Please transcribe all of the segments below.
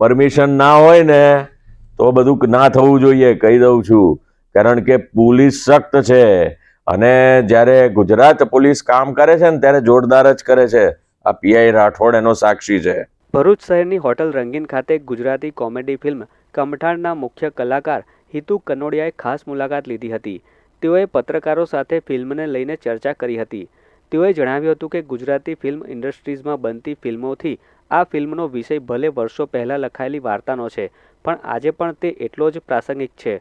Permission ના હોય ને, તો બધું ના થવું જોઈએ, કહી દઉં છું. કારણ કે પોલીસ સખ્ત છે અને જ્યારે ગુજરાત પોલીસ કામ કરે છે ને, ત્યારે જોરદાર જ કરે છે. આ પીઆઈ રાઠોડ એનો સાક્ષી છે. ભરૂચ શહેરની હોટલ રંગીન ખાતે ગુજરાતી કોમેડી ફિલ્મ કમઠાણના મુખ્ય કલાકાર હિતુ કનોડિયાએ ખાસ મુલાકાત લીધી હતી. તેઓએ પત્રકારો સાથે ફિલ્મને લઈને ચર્ચા કરી હતી. તેઓએ જણાવ્યું હતું કે ગુજરાતી ફિલ્મ ઇન્ડસ્ટ્રીઝમાં બનતી ફિલ્મોથી આ ફિલ્મનો વિષય ભલે વર્ષો પહેલાં લખાયેલી વાર્તાનો છે, પણ આજે પણ તે એટલો જ પ્રાસંગિક છે.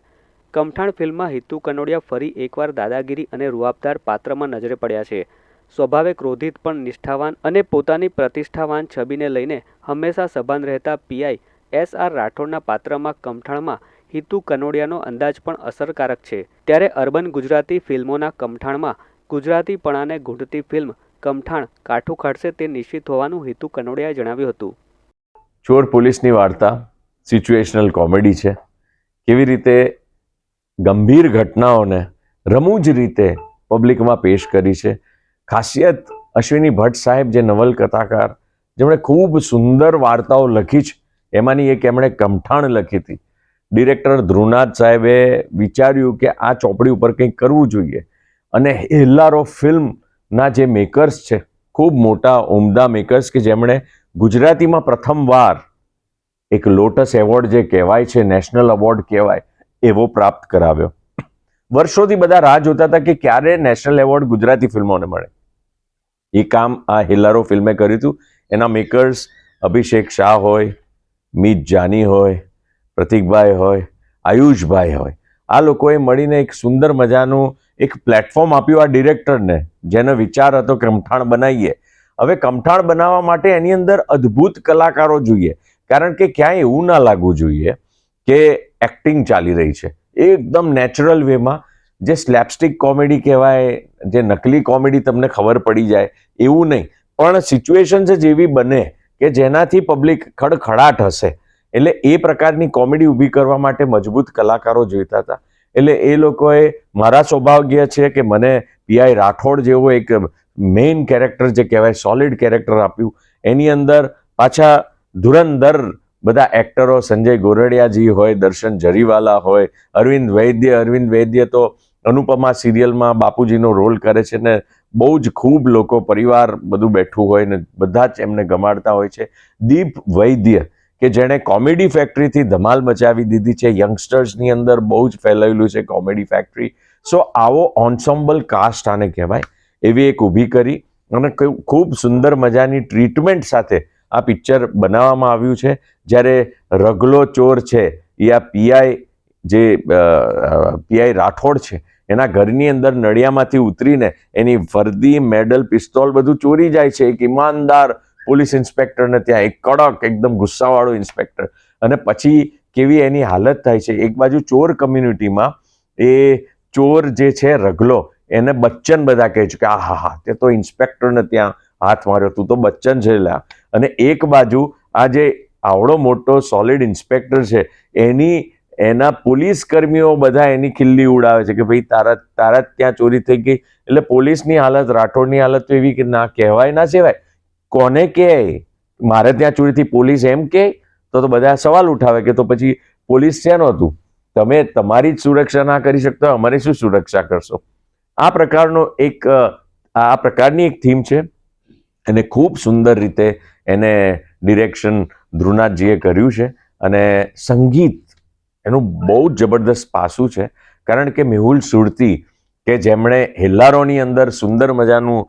કમઠાણ ફિલ્મમાં હિતુ કનોડિયા ફરી એકવાર દાદાગીરી અને રૂઆબદાર પાત્રમાં નજરે પડ્યા છે. સ્વભાવે ક્રોધિત પણ નિષ્ઠાવાન અને પોતાની પ્રતિષ્ઠાવાન છબીને લઈને હંમેશા સભાન રહેતા પીઆઈ એસ આર રાઠોડના પાત્રમાં કમઠાણમાં હિતુ કનોડિયાનો અંદાજ પણ અસરકારક છે. ત્યારે અર્બન ગુજરાતી ફિલ્મોના કમઠાણમાં ગુજરાતીપણાને ઘૂંટતી ફિલ્મ કમઠાણ કાઠું કાઢશે તે નિશ્ચિત હોવાનું હેતુ કનોડિયાએ જણાવ્યું હતું. ચોર પોલીસની વાર્તા સિચ્યુએશનલ કોમેડી છે. કેવી રીતે ગંભીર ઘટનાઓને રમૂજ રીતે પબ્લિકમાં પેશ કરી છે. ખાસિયત અશ્વિની ભટ્ટ સાહેબ જે નવલકથાકાર જેમણે ખૂબ સુંદર વાર્તાઓ લખી છે, એમાંની એક એમણે કમઠાણ લખી હતી. ડિરેક્ટર ધ્રુવનાથ સાહેબે વિચાર્યું કે આ ચોપડી ઉપર કંઈક કરવું જોઈએ. અને હેલ્લારો ફિલ્મના જે મેકર્સ છે, ખૂબ મોટા, ઉમદા મેકર્સ કે જેમણે ગુજરાતીમાં પ્રથમવાર એક લોટસ એવોર્ડ જે કહેવાય છે નેશનલ એવોર્ડ કહેવાય, એવો પ્રાપ્ત કરાવ્યો. વર્ષોથી બધા રાહ જોતા હતા કે ક્યારે નેશનલ એવોર્ડ ગુજરાતી ફિલ્મોને મળે. એ કામ આ હિલ્લારો ફિલ્મે કર્યું હતું. એના મેકર્સ અભિષેક શાહ હોય, મીત જાની હોય, પ્રતિકભાઈ હોય, આયુષભાઈ હોય. આ લોકોએ મળીને એક સુંદર મજાનું એક પ્લેટફોર્મ આપ્યું આ ડિરેક્ટરને જેનો વિચાર હતો કમઠાણ બનાવીએ. હવે કમઠાણ બનાવવા માટે એની અંદર અદ્ભુત કલાકારો જોઈએ. કારણ કે ક્યાંય એવું ના લાગવું જોઈએ કે એક્ટિંગ ચાલી રહી છે. એકદમ નેચરલ વેમાં જે સ્લેપસ્ટિક કોમેડી કહેવાય, જે નકલી કોમેડી તમને ખબર પડી જાય, એવું નહીં. પણ સિચ્યુએશન જ જેવી બને કે જેનાથી પબ્લિક ખડખડાટ હશે. એટલે એ પ્રકારની કોમેડી ઊભી કરવા માટે મજબૂત કલાકારો જોઈતા હતા. એટલે એ લોકોએ મારા સૌભાગ્ય છે કે મને પીઆઈ રાઠોડ જેવો એક મેઇન કેરેક્ટર જે કહેવાય સોલિડ કેરેક્ટર આપ્યું. એની અંદર પાછા ધુરંધર બધા એક્ટરો સંજય ગોરડિયાજી હોય, દર્શન જરીવાલા હોય, અરવિંદ વૈદ્ય અરવિંદ વૈદ્ય તો અનુપમા સિરિયલમાં બાપુજીનો રોલ કરે છે ને બહુ જ ખૂબ લોકો પરિવાર બધું બેઠું હોય ને બધા જ એમને ગમાડતા હોય છે. દીપ વૈદ્ય કે જેણે કોમેડી ફેક્ટરીથી ધમાલ મચાવી દીધી છે. યંગસ્ટર્સની અંદર બહુ જ ફેલાયેલું છે કોમેડી ફેક્ટરી. સો આવો ઓન્સોમ્બલ કાસ્ટ આને કહેવાય. એવી એક ઊભી કરી અને ખૂબ- સુંદર મજાની ટ્રીટમેન્ટ સાથે આ પિક્ચર બનાવવામાં આવ્યું છે. જ્યારે રગલો ચોર છે, એ આ પીઆઈ જે પીઆઈ રાઠોડ છે, એના ઘરની અંદર નળિયામાંથી ઉતરીને એની વર્દી, મેડલ, પિસ્તોલ બધું ચોરી જાય છે. એક ઈમાનદાર પોલીસ ઇન્સ્પેક્ટરને ત્યાં એક કડક, એકદમ ગુસ્સાવાળો ઇન્સ્પેક્ટર. અને પછી કેવી એની હાલત થાય છે? એક બાજુ ચોર કમ્યુનિટીમાં એ ચોર જે છે રગલો એને બચ્ચન બધા કહે છે કે, આ, હા હા, તે તો ઇન્સ્પેક્ટરને ત્યાં હાથ માર્યો, તું તો બચ્ચન છે લ્યા. અને એક બાજુ આ જે આવડો મોટો સોલિડ ઇન્સ્પેક્ટર છે, એની, એના પોલીસ કર્મીઓ બધા એની ખિલ્લી ઉડાવે છે કે, ભાઈ, તારા તારા ત્યાં ચોરી થઈ ગઈ. એટલે પોલીસની હાલત, રાઠોડની હાલત તો એવી કે ના કહેવાય, ના સેવાય. કોને કહે મારે ત્યાં ચોરીથી પોલીસ એમ કહે તો તો બધા સવાલ ઉઠાવે કે તો પછી પોલીસ શેનો હતું? તમે તમારી જ સુરક્ષા ના કરી શકતા, અમારી શું સુરક્ષા કરશો? આ પ્રકારનો એક આ પ્રકારની એક થીમ છે. અને ખૂબ સુંદર રીતે એને ડિરેક્શન ધ્રુવનાથજીએ કર્યું છે. અને સંગીત એનું બહુ જ જબરદસ્ત પાસું છે. કારણ કે મેહુલ સુરતી, કે જેમણે હેલ્લારોની અંદર સુંદર મજાનું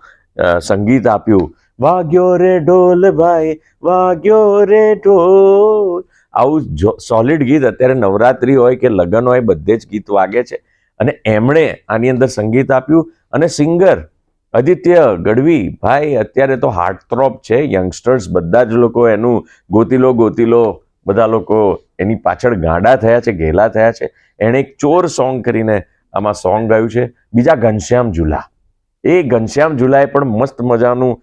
સંગીત આપ્યું વાગ્યો રે ઢોલ ભાઈ, વાગ્યો રે ઢોલ. આવું સોલિડ ગીત અત્યારે નવરાત્રી હોય કે લગ્ન હોય, બધે જ ગીત વાગે છે. અને એમણે આની અંદર સંગીત આપ્યું અને સિંગર આદિત્ય ગઢવી ભાઈ અત્યારે તો હાર્ટથ્રોપ છે. યંગસ્ટર્સ બધા જ લોકો એનું ગોતીલો ગોતીલો બધા લોકો એની પાછળ ગાંડા થયા છે, ઘેલા થયા છે. એણે એક ચોર સોંગ કરીને આમાં સોંગ ગાયું છે. બીજા ઘનશ્યામ ઝુલા. એ ઘનશ્યામ ઝુલાએ પણ મસ્ત મજાનું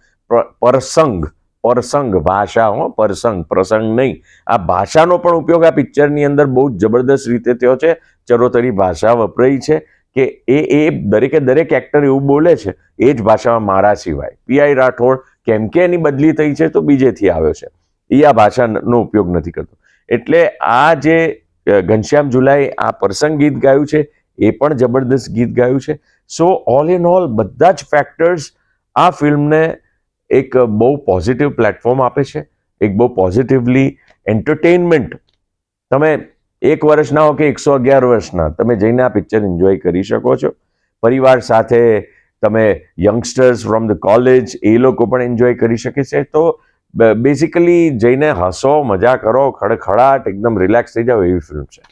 પરસંગ પરસંગ, ભાષા, હો, પરસંગ, પ્રસંગ નહીં. આ ભાષાનો પણ ઉપયોગ આ પિક્ચરની અંદર બહુ જ જબરદસ્ત રીતે થયો છે. ચરોતરી ભાષા વપરાઈ છે કે એ એ દરેકે દરેક એક્ટર એવું બોલે છે, એ જ ભાષામાં મારા સિવાય. પીઆઈ રાઠોડ કેમ કે એની બદલી થઈ છે તો બીજેથી આવ્યો છે. એ આ ભાષાનો ઉપયોગ નથી કરતો. એટલે આ જે ઘનશ્યામ જુલાઈ આ પ્રસંગ ગીત ગાયું છે, એ પણ જબરદસ્ત ગીત ગાયું છે. સો ઓલ ઇન ઓલ બધા જ ફેક્ટર્સ આ ફિલ્મને એક બહુ પોઝિટિવ પ્લેટફોર્મ આપે છે. એક બહુ પોઝિટિવલી એન્ટરટેનમેન્ટ તમે એક વર્ષના હો કે એકસો અગિયાર વર્ષના તમે જઈને આ પિક્ચર એન્જોય કરી શકો છો. પરિવાર સાથે તમે યંગસ્ટર્સ ફ્રોમ ધ કોલેજ એ લોકો પણ એન્જોય કરી શકે છે. તો બેઝિકલી જઈને હસો, મજા કરો, ખડખડાટ, એકદમ રિલેક્સ થઈ જાઓ એવી ફિલ્મ છે.